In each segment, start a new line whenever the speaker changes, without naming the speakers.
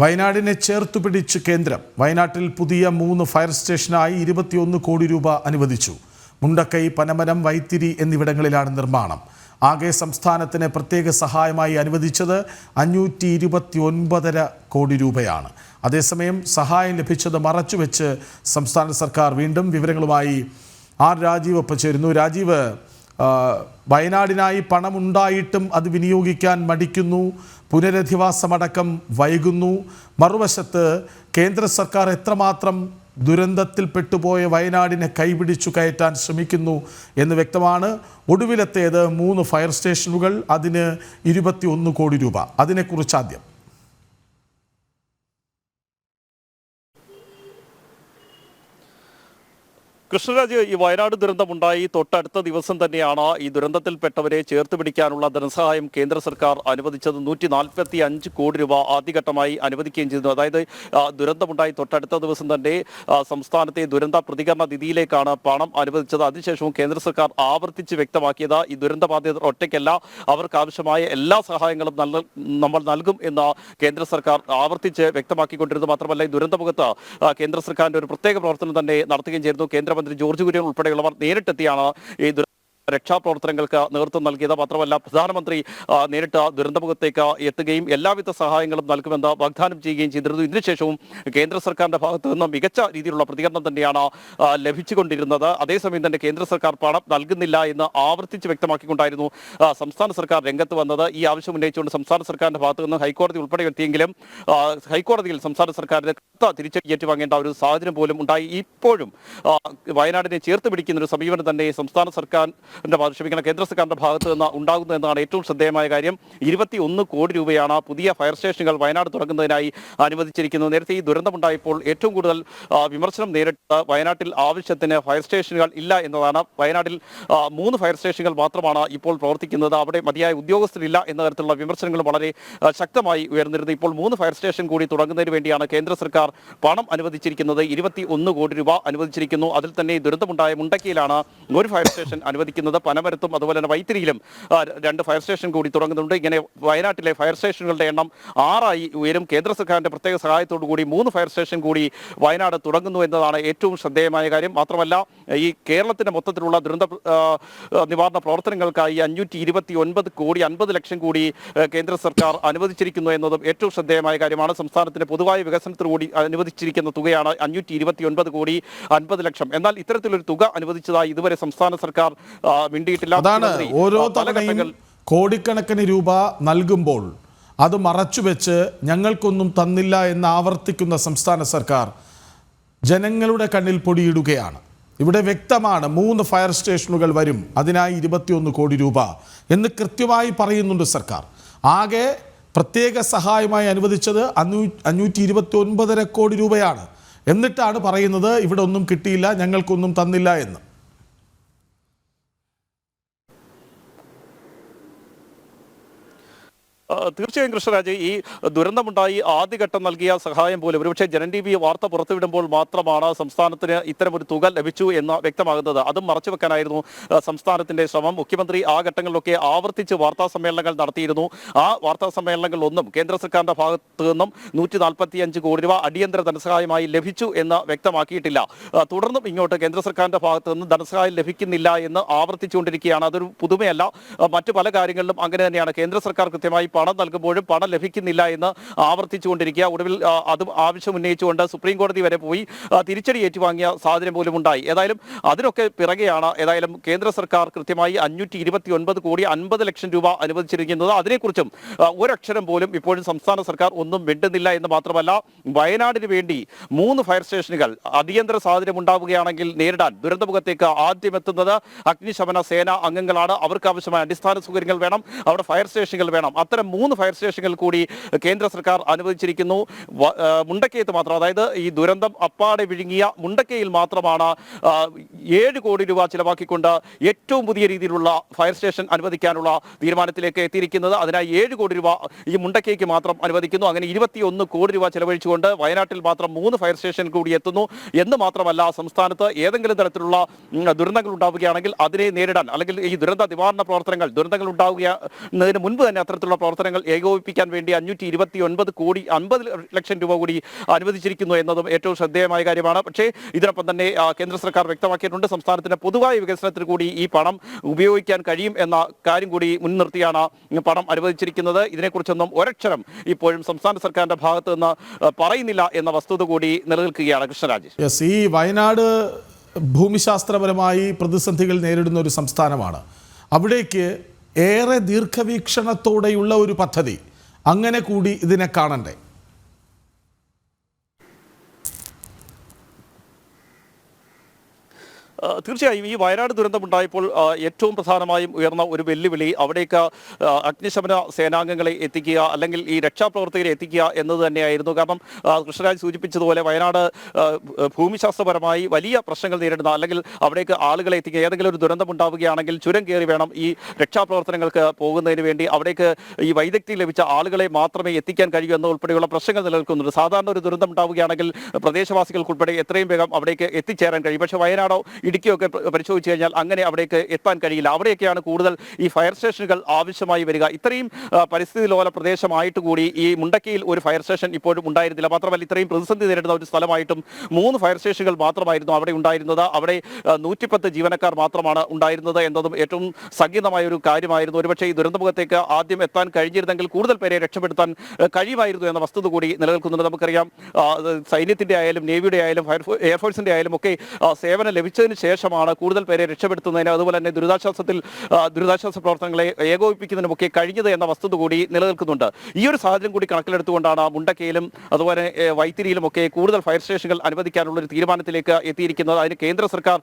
വയനാടിനെ ചേർത്തു പിടിച്ച് കേന്ദ്രം വയനാട്ടിൽ പുതിയ മൂന്ന് ഫയർ സ്റ്റേഷനായി ഇരുപത്തിയൊന്ന് കോടി രൂപ അനുവദിച്ചു. മുണ്ടക്കൈ പനമരം വൈത്തിരി എന്നിവിടങ്ങളിലാണ് നിർമ്മാണം. ആകെ സംസ്ഥാനത്തിന് പ്രത്യേക സഹായമായി അനുവദിച്ചത് അഞ്ഞൂറ്റി ഇരുപത്തി ഒൻപതര കോടി രൂപയാണ്. അതേസമയം സഹായം ലഭിച്ചത് മറച്ചുവെച്ച് സംസ്ഥാന സർക്കാർ. വീണ്ടും വിവരങ്ങളുമായി ആർ രാജീവ് ഒപ്പം ചേരുന്നു. രാജീവ് വയനാടിനായി പണമുണ്ടായിട്ടും അത് വിനിയോഗിക്കാൻ മടിക്കുന്നു. പുനരധിവാസമടക്കം വൈകുന്നു. മറുവശത്ത് കേന്ദ്ര സർക്കാർ എത്രമാത്രം ദുരന്തത്തിൽ പെട്ടുപോയ വയനാടിനെ കൈപിടിച്ചു കയറ്റാൻ ശ്രമിക്കുന്നു എന്ന് വ്യക്തമാണ്. ഒടുവിലത്തേത് മൂന്ന് ഫയർ സ്റ്റേഷനുകൾ അതിന് ഇരുപത്തി കോടി രൂപ. അതിനെക്കുറിച്ച് ആദ്യം.
കൃഷ്ണരാജ് ഈ വയനാട് ദുരന്തമുണ്ടായി. തൊട്ടടുത്ത ദിവസം തന്നെയാണ് ഈ ദുരന്തത്തിൽപ്പെട്ടവരെ ചേർത്ത് പിടിക്കാനുള്ള ധനസഹായം കേന്ദ്ര സർക്കാർ അനുവദിച്ചത്. നൂറ്റി നാൽപ്പത്തി അഞ്ച് കോടി രൂപ ആദ്യഘട്ടമായി അനുവദിക്കുകയും ചെയ്തു. അതായത് ദുരന്തമുണ്ടായി. തൊട്ടടുത്ത ദിവസം തന്നെ സംസ്ഥാനത്തെ ദുരന്ത പ്രതികരണ നിധിയിലേക്കാണ് പണം അനുവദിച്ചത്. അതിനുശേഷവും കേന്ദ്ര സർക്കാർ ആവർത്തിച്ച് വ്യക്തമാക്കിയത് ഈ ദുരന്ത ബാധിതർ ഒറ്റയ്ക്കല്ല അവർക്ക് ആവശ്യമായ എല്ലാ സഹായങ്ങളും നമ്മൾ നൽകും എന്ന് കേന്ദ്ര സർക്കാർ ആവർത്തിച്ച് വ്യക്തമാക്കിക്കൊണ്ടിരുന്നു മാത്രമല്ല ഈ ദുരന്തമുഖത്ത് കേന്ദ്ര സർക്കാരിന്റെ ഒരു പ്രത്യേക പ്രവർത്തനം തന്നെ നടത്തുകയും ചെയ്തിരുന്നു. കേന്ദ്രമന്ത്രി ജോർജ് കുര്യൻ ഉൾപ്പെടെയുള്ളവർ നേരിട്ടെത്തിയാണ് ഈ രക്ഷാപ്രവർത്തനങ്ങൾക്ക് നേതൃത്വം നൽകിയത് മാത്രമല്ല പ്രധാനമന്ത്രി നേരിട്ട് ദുരന്തമുഖത്തേക്ക് എത്തുകയും എല്ലാവിധ സഹായങ്ങളും നൽകുമെന്ന് വാഗ്ദാനം ചെയ്യുകയും ചെയ്തിരുന്നു. ഇതിനുശേഷവും കേന്ദ്ര സർക്കാരിന്റെ ഭാഗത്തു നിന്ന് മികച്ച രീതിയിലുള്ള പ്രതികരണം തന്നെയാണ് ലഭിച്ചുകൊണ്ടിരുന്നത്. അതേസമയം തന്നെ കേന്ദ്ര സർക്കാർ പണം നൽകുന്നില്ല എന്ന് ആവർത്തിച്ച് വ്യക്തമാക്കിക്കൊണ്ടായിരുന്നു സംസ്ഥാന സർക്കാർ രംഗത്ത് വന്നത്. ഈ ആവശ്യം ഉന്നയിച്ചുകൊണ്ട് സംസ്ഥാന സർക്കാരിന്റെ ഭാഗത്തു നിന്ന് ഹൈക്കോടതി ഉൾപ്പെടെ എത്തിയെങ്കിലും ഹൈക്കോടതിയിൽ സംസ്ഥാന സർക്കാരിന് കൃത്യ തിരിച്ചടി ഏറ്റുവാങ്ങേണ്ട ഒരു സാഹചര്യം പോലും ഉണ്ടായി. ഇപ്പോഴും വയനാടിനെ ചേർത്ത് പിടിക്കുന്ന ഒരു സമീപനം തന്നെ സംസ്ഥാന ഭാഗത്ത് ക്ഷമിക്കണം. കേന്ദ്ര സർക്കാരിന്റെ ഭാഗത്ത് നിന്ന് ഉണ്ടാകുന്നു എന്നതാണ് ഏറ്റവും ശ്രദ്ധേയമായ കാര്യം. ഇരുപത്തി ഒന്ന് കോടി രൂപയാണ് പുതിയ ഫയർ സ്റ്റേഷനുകൾ വയനാട് തുടങ്ങുന്നതിനായി അനുവദിച്ചിരിക്കുന്നത്. നേരത്തെ ഈ ദുരന്തമുണ്ടായപ്പോൾ ഏറ്റവും കൂടുതൽ വിമർശനം നേരിട്ട് വയനാട്ടിൽ ആവശ്യത്തിന് ഫയർ സ്റ്റേഷനുകൾ ഇല്ല എന്നതാണ്. വയനാട്ടിൽ മൂന്ന് ഫയർ സ്റ്റേഷനുകൾ മാത്രമാണ് ഇപ്പോൾ പ്രവർത്തിക്കുന്നത്. അവിടെ മതിയായ ഉദ്യോഗസ്ഥരില്ല എന്ന തരത്തിലുള്ള വിമർശനങ്ങൾ വളരെ ശക്തമായി ഉയർന്നിരുന്നു. ഇപ്പോൾ മൂന്ന് ഫയർ സ്റ്റേഷൻ കൂടി തുടങ്ങുന്നതിന് വേണ്ടിയാണ് കേന്ദ്ര സർക്കാർ പണം അനുവദിച്ചിരിക്കുന്നത്. ഇരുപത്തി കോടി രൂപ അനുവദിച്ചിരിക്കുന്നു. അതിൽ തന്നെ ദുരന്തമുണ്ടായ മുണ്ടക്കയിലാണ് ഒരു ഫയർ സ്റ്റേഷൻ അനുവദിക്കുന്നത്. പനമരത്തും അതുപോലെ തന്നെ വൈത്തിരിയിലും രണ്ട് ഫയർ സ്റ്റേഷൻ കൂടി തുടങ്ങുന്നുണ്ട്. ഇങ്ങനെ വയനാട്ടിലെ ഫയർ സ്റ്റേഷനുകളുടെ എണ്ണം ആറായി ഉയരും. കേന്ദ്ര സർക്കാരിന്റെ പ്രത്യേക സഹായത്തോടു കൂടി മൂന്ന് ഫയർ സ്റ്റേഷൻ കൂടി വയനാട് തുടങ്ങുന്നു എന്നതാണ് ഏറ്റവും ശ്രദ്ധേയമായ കാര്യം. മാത്രമല്ല ഈ കേരളത്തിന്റെ മൊത്തത്തിലുള്ള ദുരന്ത നിവാരണ പ്രവർത്തനങ്ങൾക്കായി അഞ്ഞൂറ്റി ഇരുപത്തി ഒൻപത് കോടി അൻപത് ലക്ഷം കൂടി കേന്ദ്ര സർക്കാർ അനുവദിച്ചിരിക്കുന്നു എന്നതും ഏറ്റവും ശ്രദ്ധേയമായ കാര്യമാണ്. സംസ്ഥാനത്തിന്റെ പൊതുവായ വികസനത്തിന് കൂടി അനുവദിച്ചിരിക്കുന്ന തുകയാണ് അഞ്ഞൂറ്റി ഇരുപത്തി ഒൻപത് കോടി അൻപത് ലക്ഷം. എന്നാൽ ഇത്തരത്തിലൊരു തുക അനുവദിച്ചതായി ഇതുവരെ സംസ്ഥാന സർക്കാർ മിണ്ടിയിട്ടില്ല.
അതാണ് ഓരോ തവണയും കോടിക്കണക്കിന് രൂപ നൽകുമ്പോൾ അത് മറച്ചുവെച്ച് ഞങ്ങൾക്കൊന്നും തന്നില്ല എന്ന് ആവർത്തിക്കുന്ന സംസ്ഥാന സർക്കാർ ജനങ്ങളുടെ കണ്ണിൽ പൊടിയിടുകയാണ്. ഇവിടെ വ്യക്തമാണ് മൂന്ന് ഫയർ സ്റ്റേഷനുകൾ വരും അതിനായി ഇരുപത്തിയൊന്ന് കോടി രൂപ എന്ന് കൃത്യമായി പറയുന്നുണ്ട് സർക്കാർ. ആകെ പ്രത്യേക സഹായമായി അനുവദിച്ചത് അഞ്ഞൂ അഞ്ഞൂറ്റി ഇരുപത്തി ഒൻപതര കോടി രൂപയാണ്. എന്നിട്ടാണ് പറയുന്നത് ഇവിടെ ഒന്നും കിട്ടിയില്ല ഞങ്ങൾക്കൊന്നും തന്നില്ല എന്ന്.
തീർച്ചയായും കൃഷ്ണരാജ് ഈ ദുരന്തമുണ്ടായി ആദ്യഘട്ടം നൽകിയ സഹായം പോലും ഒരുപക്ഷെ ജനൻ ടി വി വാർത്ത പുറത്തുവിടുമ്പോൾ മാത്രമാണ് സംസ്ഥാനത്തിന് ഇത്തരമൊരു തുക ലഭിച്ചു എന്ന് വ്യക്തമാകുന്നത്. അതും മറച്ചു വെക്കാനായിരുന്നു സംസ്ഥാനത്തിന്റെ ശ്രമം. മുഖ്യമന്ത്രി ആ ഘട്ടങ്ങളിലൊക്കെ ആവർത്തിച്ച് വാർത്താ സമ്മേളനങ്ങൾ നടത്തിയിരുന്നു. ആ വാർത്താ സമ്മേളനങ്ങളിലൊന്നും കേന്ദ്ര സർക്കാരിന്റെ ഭാഗത്തു നിന്നും നൂറ്റി നാൽപ്പത്തി അഞ്ച് കോടി രൂപ അടിയന്തര ധനസഹായമായി ലഭിച്ചു എന്ന് വ്യക്തമാക്കിയിട്ടില്ല. തുടർന്നും ഇങ്ങോട്ട് കേന്ദ്ര സർക്കാരിന്റെ ഭാഗത്തു നിന്ന് ധനസഹായം ലഭിക്കുന്നില്ല എന്ന് ആവർത്തിച്ചുകൊണ്ടിരിക്കുകയാണ്. അതൊരു പുതുമയല്ല. മറ്റു പല കാര്യങ്ങളിലും അങ്ങനെ തന്നെയാണ്. കേന്ദ്ര സർക്കാർ കൃത്യമായി പണം നൽകുമ്പോഴും പണം ലഭിക്കുന്നില്ല എന്ന് ആവർത്തിച്ചുകൊണ്ടിരിക്കുക. ഒടുവിൽ അത് ആവശ്യം ഉന്നയിച്ചുകൊണ്ട് സുപ്രീം കോടതി വരെ പോയി തിരിച്ചടി ഏറ്റുവാങ്ങിയ സാധനം പോലും ഉണ്ടായി. ഏതായാലും അതിനൊക്കെ പിറകെയാണ് ഏതായാലും കേന്ദ്ര സർക്കാർ കൃത്യമായി അഞ്ഞൂറ്റി ഇരുപത്തി ഒൻപത് കോടി അൻപത് ലക്ഷം രൂപ അനുവദിച്ചിരിക്കുന്നത്. അതിനെക്കുറിച്ചും ഒരക്ഷരം പോലും ഇപ്പോഴും സംസ്ഥാന സർക്കാർ ഒന്നും മിണ്ടുന്നില്ല എന്ന് മാത്രമല്ല വയനാടിന് വേണ്ടി മൂന്ന് ഫയർ സ്റ്റേഷനുകൾ അടിയന്തര സാഹചര്യം ഉണ്ടാവുകയാണെങ്കിൽ നേരിടാൻ ദുരന്തമുഖത്തേക്ക് ആദ്യം എത്തുന്നത് അഗ്നിശമന സേന അംഗങ്ങളാണ്. അവർക്ക് ആവശ്യമായ അടിസ്ഥാന സൗകര്യങ്ങൾ വേണം. അവിടെ ഫയർ സ്റ്റേഷനുകൾ വേണം. അത്തരം മൂന്ന് ഫയർ സ്റ്റേഷനുകൾ കൂടി കേന്ദ്ര സർക്കാർ അനുവദിച്ചിരിക്കുന്നു. മുണ്ടക്കയത്ത് മാത്രം അതായത് ഈ ദുരന്തം അപ്പാടെ വിഴുങ്ങിയ മുണ്ടക്കയിൽ മാത്രമാണ് ഏഴ് കോടി രൂപ ചിലവാക്കിക്കൊണ്ട് ഏറ്റവും പുതിയ രീതിയിലുള്ള ഫയർ സ്റ്റേഷൻ അനുവദിക്കാനുള്ള തീരുമാനത്തിലേക്ക് എത്തിയിരിക്കുന്നത്. അതിനായി ഏഴ് കോടി രൂപ ഈ മുണ്ടക്കേക്ക് മാത്രം അനുവദിക്കുന്നു. അങ്ങനെ ഇരുപത്തിയൊന്ന് കോടി രൂപ ചെലവഴിച്ചുകൊണ്ട് വയനാട്ടിൽ മാത്രം മൂന്ന് ഫയർ സ്റ്റേഷൻ കൂടി എത്തുന്നു. എന്ന് മാത്രമല്ല സംസ്ഥാനത്ത് ഏതെങ്കിലും തരത്തിലുള്ള ദുരന്തങ്ങൾ ഉണ്ടാവുകയാണെങ്കിൽ അതിനെ നേരിടാൻ അല്ലെങ്കിൽ ഈ ദുരന്ത നിവാരണ പ്രവർത്തനങ്ങൾ ദുരന്തങ്ങൾ ഉണ്ടാവുകയെന്നതിന് മുൻപ് തന്നെ അത്തരത്തിലുള്ള പ്രവർത്തനങ്ങൾ ഏകോപിപ്പിക്കാൻ വേണ്ടി അഞ്ഞൂറ്റി ഇരുപത്തി ഒൻപത് കോടി അൻപത് ലക്ഷം രൂപ കൂടി അനുവദിച്ചിരിക്കുന്നു എന്നതും ഏറ്റവും ശ്രദ്ധേയമായ കാര്യമാണ്. പക്ഷേ ഇതിനൊപ്പം തന്നെ കേന്ദ്ര സർക്കാർ വ്യക്തമാക്കിയിട്ടുണ്ട്. സംസ്ഥാനത്തിന്റെ പൊതുവായ വികസനത്തിന് കൂടി ഈ പണം ഉപയോഗിക്കാൻ കഴിയും എന്ന കാര്യം കൂടി മുൻനിർത്തിയാണ് പണം അനുവദിച്ചിരിക്കുന്നത്. ഇതിനെക്കുറിച്ചൊന്നും ഒരക്ഷരം ഇപ്പോഴും സംസ്ഥാന സർക്കാരിന്റെ ഭാഗത്ത് നിന്ന് പറയുന്നില്ല എന്ന വസ്തുത കൂടി നിലനിൽക്കുകയാണ് കൃഷ്ണരാജ്
ഈ വയനാട് ഭൂമിശാസ്ത്രപരമായി പ്രതിസന്ധികൾ നേരിടുന്ന ഒരു സംസ്ഥാനമാണ്. അവിടേക്ക് ഏറെ ദീർഘവീക്ഷണത്തോടെയുള്ള ഒരു പദ്ധതി. അങ്ങനെ കൂടി ഇതിനെ കാണണ്ടേ?
തീർച്ചയായും ഈ വയനാട് ദുരന്തമുണ്ടായപ്പോൾ ഏറ്റവും പ്രധാനമായും ഉയർന്ന ഒരു വെല്ലുവിളി അവിടേക്ക് അഗ്നിശമന സേനാംഗങ്ങളെ എത്തിക്കുക അല്ലെങ്കിൽ ഈ രക്ഷാപ്രവർത്തകരെ എത്തിക്കുക എന്നത് തന്നെയായിരുന്നു. കാരണം കൃഷ്ണരാജ് സൂചിപ്പിച്ചതുപോലെ വയനാട് ഭൂമിശാസ്ത്രപരമായി വലിയ പ്രശ്നങ്ങൾ നേരിടുന്ന അല്ലെങ്കിൽ അവിടേക്ക് ആളുകളെ എത്തിക്കുക ഏതെങ്കിലും ഒരു ദുരന്തം ഉണ്ടാവുകയാണെങ്കിൽ ചുരം കയറി വേണം ഈ രക്ഷാപ്രവർത്തനങ്ങൾക്ക് പോകുന്നതിന് വേണ്ടി. അവിടേക്ക് ഈ വൈദഗ്ധ്യം ലഭിച്ച ആളുകളെ മാത്രമേ എത്തിക്കാൻ കഴിയൂ എന്ന എന്നുൾപ്പെടെയുള്ള പ്രശ്നങ്ങൾ നിലനിൽക്കുന്നുണ്ട്. സാധാരണ ഒരു ദുരന്തം ഉണ്ടാവുകയാണെങ്കിൽ പ്രദേശവാസികൾക്കുൾപ്പെടെ എത്രയും വേഗം അവിടേക്ക് എത്തിച്ചേരാൻ കഴിയും. പക്ഷേ വയനാടോ ഇടുക്കിയോ ഒക്കെ പ- പരിശോധിച്ച് കഴിഞ്ഞാൽ അങ്ങനെ അവിടേക്ക് എത്താൻ കഴിയില്ല. അവിടെയൊക്കെയാണ് കൂടുതൽ ഈ ഫയർ സ്റ്റേഷനുകൾ ആവശ്യമായി വരിക. ഇത്രയും പരിസ്ഥിതി ലോല പ്രദേശമായിട്ട് കൂടി ഈ മുണ്ടക്കയിൽ ഒരു ഫയർ സ്റ്റേഷൻ ഇപ്പോഴും ഉണ്ടായിരുന്നില്ല. മാത്രമല്ല ഇത്രയും പ്രതിസന്ധി നേരിടുന്ന ഒരു സ്ഥലമായിട്ടും മൂന്ന് ഫയർ സ്റ്റേഷനുകൾ മാത്രമായിരുന്നു അവിടെ ഉണ്ടായിരുന്നത്. അവിടെ നൂറ്റിപ്പത്ത് ജീവനക്കാർ മാത്രമാണ് ഉണ്ടായിരുന്നത് എന്നതും ഏറ്റവും സങ്കീർണമായ ഒരു കാര്യമായിരുന്നു. ഒരുപക്ഷെ ഈ ദുരന്തമുഖത്തേക്ക് ആദ്യം എത്താൻ കഴിഞ്ഞിരുന്നെങ്കിൽ കൂടുതൽ പേരെ രക്ഷപ്പെടുത്താൻ കഴിയുമായിരുന്നു എന്ന വസ്തുത കൂടി നിലനിൽക്കുന്നുണ്ട്. നമുക്കറിയാം സൈന്യത്തിന്റെ ആയാലും നേവിയുടെ ആയാലും എയർഫോഴ്സിന്റെ ആയാലും ഒക്കെ സേവനം ലഭിച്ചതിന് ശേഷമാണ് കൂടുതൽ പേരെ രക്ഷപ്പെടുത്തുന്നതിന് അതുപോലെ തന്നെ ദുരിതാശ്വാസത്തിൽ ദുരിതാശ്വാസ പ്രവർത്തനങ്ങളെ ഏകോപിപ്പിക്കുന്നതിനുമൊക്കെ കഴിഞ്ഞത് എന്ന വസ്തുത കൂടി നിലനിൽക്കുന്നുണ്ട്. ഈ ഒരു സാഹചര്യം കൂടി കണക്കിലെടുത്തുകൊണ്ടാണ് മുണ്ടക്കയിലും അതുപോലെ വൈത്തിരിയിലുമൊക്കെ കൂടുതൽ ഫയർ സ്റ്റേഷനുകൾ അനുവദിക്കാനുള്ള ഒരു തീരുമാനത്തിലേക്ക് എത്തിയിരിക്കുന്നത്. അതിന് കേന്ദ്ര സർക്കാർ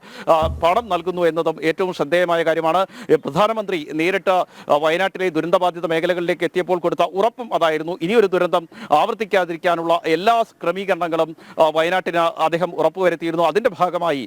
പണം നൽകുന്നു എന്നതും ഏറ്റവും ശ്രദ്ധേയമായ കാര്യമാണ്. പ്രധാനമന്ത്രി നേരിട്ട് വയനാട്ടിലെ ദുരന്തബാധിത മേഖലകളിലേക്ക് എത്തിയപ്പോൾ കൊടുത്ത ഉറപ്പും അതായിരുന്നു. ഇനിയൊരു ദുരന്തം ആവർത്തിക്കാതിരിക്കാനുള്ള എല്ലാ ക്രമീകരണങ്ങളും വയനാട്ടിന് അദ്ദേഹം ഉറപ്പുവരുത്തിയിരുന്നു. അതിന്റെ ഭാഗമായി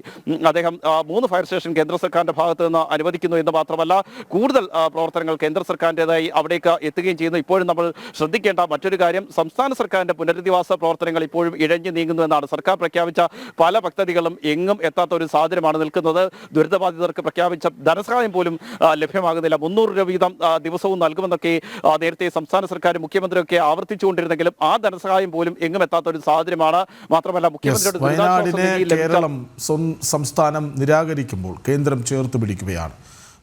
അദ്ദേഹം മൂന്ന് ഫയർ സ്റ്റേഷൻ കേന്ദ്ര സർക്കാരിന്റെ ഭാഗത്ത് നിന്ന് അനുവദിക്കുന്നു എന്ന് മാത്രമല്ല കൂടുതൽ പ്രവർത്തനങ്ങൾ കേന്ദ്ര സർക്കാരിന്റെതായി അവിടേക്ക് എത്തുകയും ചെയ്യുന്നു. ഇപ്പോഴും നമ്മൾ ശ്രദ്ധിക്കേണ്ട മറ്റൊരു കാര്യം സംസ്ഥാന സർക്കാരിന്റെ പുനരധിവാസ പ്രവർത്തനങ്ങൾ ഇപ്പോഴും ഇഴഞ്ഞു നീങ്ങുന്നു എന്നാണ്. സർക്കാർ പ്രഖ്യാപിച്ച പല പദ്ധതികളും എങ്ങും എത്താത്ത ഒരു സാഹചര്യമാണ് നിൽക്കുന്നത്. ദുരിതബാധിതർക്ക് പ്രഖ്യാപിച്ച ധനസഹായം പോലും ലഭ്യമാകുന്നില്ല. മുന്നൂറ് രൂപ വീതം ദിവസവും നൽകുമെന്നൊക്കെ നേരത്തെ സംസ്ഥാന സർക്കാർ മുഖ്യമന്ത്രിയൊക്കെ ആവർത്തിച്ചുകൊണ്ടിരുന്നെങ്കിലും ആ ധനസഹായം പോലും എങ്ങും എത്താത്ത ഒരു സാഹചര്യമാണ്. മാത്രമല്ല മുഖ്യമന്ത്രിയുടെ സംസ്ഥാനം
കേരളം സംസ്ഥാനം നിരാകരിക്കുമ്പോൾ കേന്ദ്രം ചേർത്ത് പിടിക്കുകയാണ്.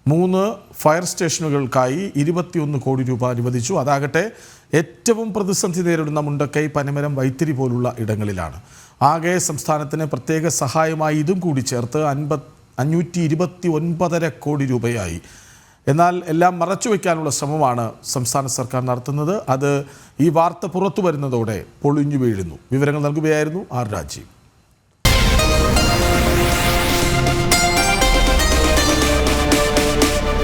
മൂന്ന് ഫയർ സ്റ്റേഷനുകൾക്കായി ഇരുപത്തിയൊന്ന് കോടി രൂപ അനുവദിച്ചു. അതാകട്ടെ ഏറ്റവും പ്രതിസന്ധി നേരിടുന്ന മുണ്ടക്കൈ പനമരം വൈത്തിരി പോലുള്ള ഇടങ്ങളിലാണ്. ആകെ സംസ്ഥാനത്തിന് പ്രത്യേക സഹായമായി ഇതും കൂടി ചേർത്ത് അൻപത് അഞ്ഞൂറ്റി ഇരുപത്തി ഒൻപതര കോടി രൂപയായി. എന്നാൽ എല്ലാം മറച്ചു വയ്ക്കാനുള്ള ശ്രമമാണ് സംസ്ഥാന സർക്കാർ നടത്തുന്നത്. അത് ഈ വാർത്ത പുറത്തു വരുന്നതോടെ പൊളിഞ്ഞു വീഴുന്നു. വിവരങ്ങൾ നൽകുകയായിരുന്നു ആർ രാജീവ്.